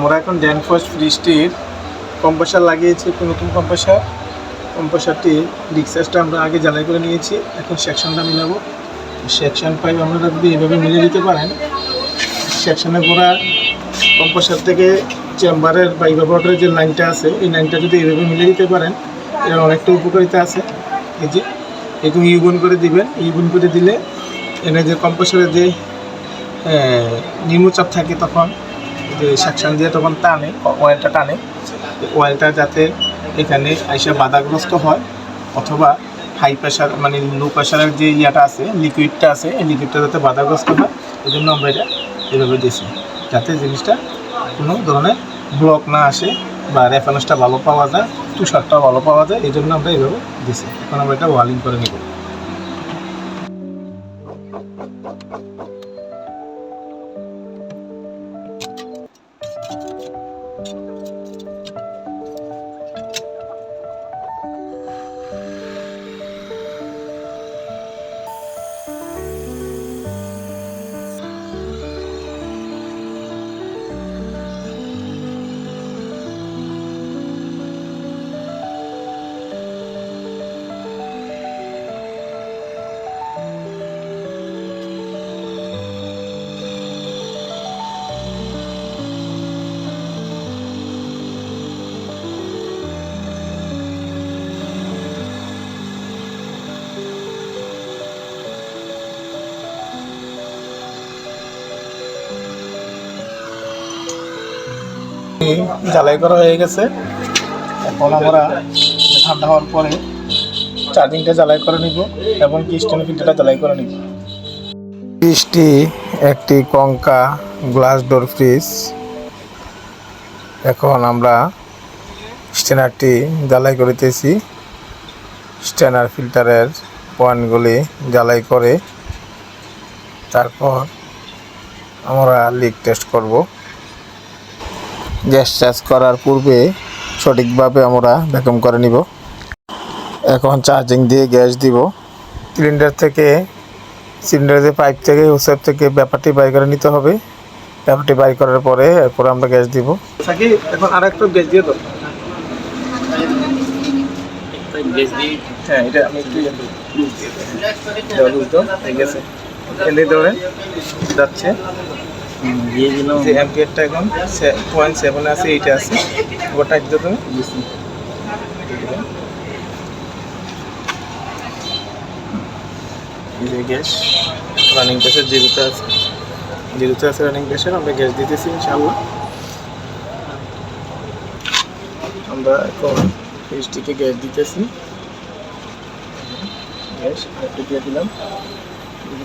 আমরা এখন ড্যানফোর্স ফ্রিস্টির কম্প্রেসার লাগিয়েছি, একটু নতুন কম্প্রেসার কম্প্রেসারটি ডিক্সাসটা আমরা আগে জ্বালাই করে নিয়েছি, এখন সেকশনটা মিলাবো। সেকশন পাইপ আপনারা যদি এভাবে মিলে দিতে পারেন সেকশনে পুরা কম্প্রেসার থেকে চেম্বারের বা ইভাপোরেটরের যে লাইনটা আছে, এই লাইনটা যদি এভাবে মিলে দিতে পারেন, এর অনেকটা উপকারিতা আছে। এই যে, এরকম ইউবন করে দিবেন। ইউবন করে দিলে এনে যে কম্প্রেসারের যে নিম্নচাপ থাকে তখন যে সেকশন দিয়ে তখন টানে অয়েলটা টানে। অয়েলটা যাতে এখানে এসে বাধাগ্রস্ত হয় অথবা হাই প্রেশার মানে লো প্রেশারের যে ইয়াটা আছে লিকুইডটা আছে, এই লিকুইডটা যাতে বাধাগ্রস্ত হয় এই জন্য আমরা এটা এভাবে দিয়েছি। যাতে জিনিসটা কোনো ধরনের ব্লক না আসে বা রেফারেন্সটা ভালো পাওয়া যায় তুষারটা ভালো পাওয়া যায় এই জন্য আমরা এইভাবে দিয়েছি। এখন আমরা এটা ওয়ালিং করে নিব। জ্বালাই করা হয়ে গেছে। এখন আমরা ঠান্ডা হওয়ার পরে চার্জিংটা জ্বালাই করে নিব এবং কি স্ট্যান্ড ফিল্টারটা জ্বালাই করে নিব। ফ্রিজটি একটি কঙ্কা গ্লাস ডোর ফ্রিজ এখন আমরা স্ট্যানারটি জ্বালাই করিতেছি। স্ট্যানার ফিল্টারের পয়েন্টগুলি জ্বালাই করে তারপর আমরা লিক টেস্ট করব। গ্যাস চার্জ করার পূর্বে সঠিকভাবে আমরা ভ্যাকুম করে নিব। এখন চার্জিং দিয়ে গ্যাস দিব। সিলিন্ডার থেকে সিলিন্ডারের যে পাইপ থেকে হোসেপ থেকে ব্যাপারটি বাই করে নিতে হবে। ব্যাপারটি বাই করার পরে এরপর আমরা গ্যাস দিব। এখন আর একটু গ্যাস দিয়ে দাও। হ্যাঁ এটা আমি একটু এনে ধরেন যাচ্ছে। দিয়ে দিলাম যে অ্যাম্পিয়ারটা এখন পয়েন্ট সেভেন আছে এইটা আছে। ওটা তুমি যে গ্যাস রানিং গ্যাসের জিরোতে আছে জিরোতে আছে রানিং গ্যাসের আমরা গ্যাস দিতেছি ইনশাআল্লাহ। আমরা এখন ফ্রিজটিকে গ্যাস দিতেছি। গ্যাস একটু দিয়ে দিলাম।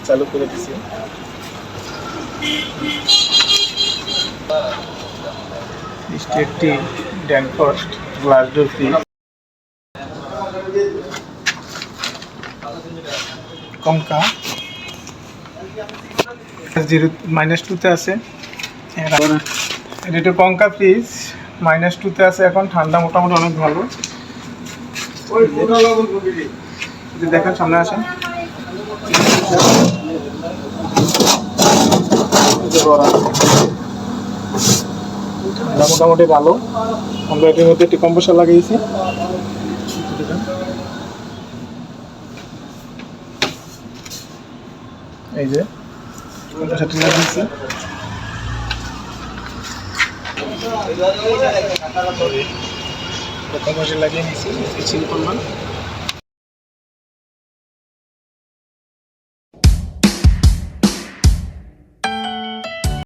চালু করে দিছি। একটি ড্যানফোর্স্ট গ্লাস ডোর ফ্রিজ কমকা জিরো মাইনাস টুতে আছে। এটা কঙ্কা ফ্রিজ মাইনাস টুতে আছে এখন। ঠান্ডা মোটামুটি অনেক ভালো। দেখেন সামনে আসেন এই যে গরম। ঠান্ডা মোটামুটি ভালো। আমরা এটির মধ্যে একটি কম্প্রেসার লাগিয়েছি। এই যে কম্প্রেসারটি লাগিয়েছি। কম্প্রেসার লাগিয়ে নিয়েছি সিল করলাম